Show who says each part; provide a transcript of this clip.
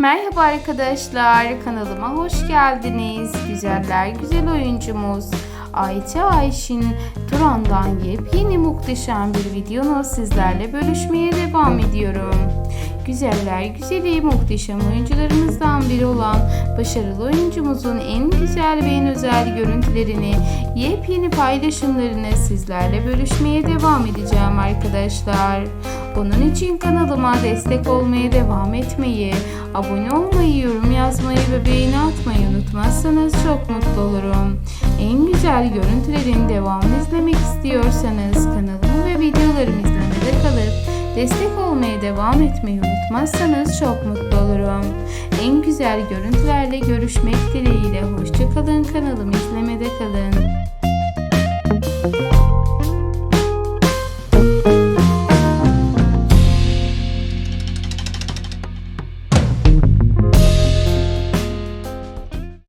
Speaker 1: Merhaba arkadaşlar, kanalıma hoş geldiniz. Güzeller güzel oyuncumuz Ayça Ayşin Turan'dan yepyeni muhteşem bir videonu sizlerle bölüşmeye devam ediyorum. Güzeller güzeli muhteşem oyuncularımızdan biri olan başarılı oyuncumuzun en güzel ve en özel görüntülerini, yepyeni paylaşımlarını sizlerle bölüşmeye devam edeceğim arkadaşlar. Bunun için kanalıma destek olmaya devam etmeyi, abone olmayı, yorum yazmayı ve beğeni atmayı unutmazsanız çok mutlu olurum. En güzel görüntülerin devamını izlemek istiyorsanız destek olmaya devam etmeyi unutmazsanız çok mutlu olurum. En güzel görüntülerle görüşmek dileğiyle hoşçakalın kanalımı izlemede kalın.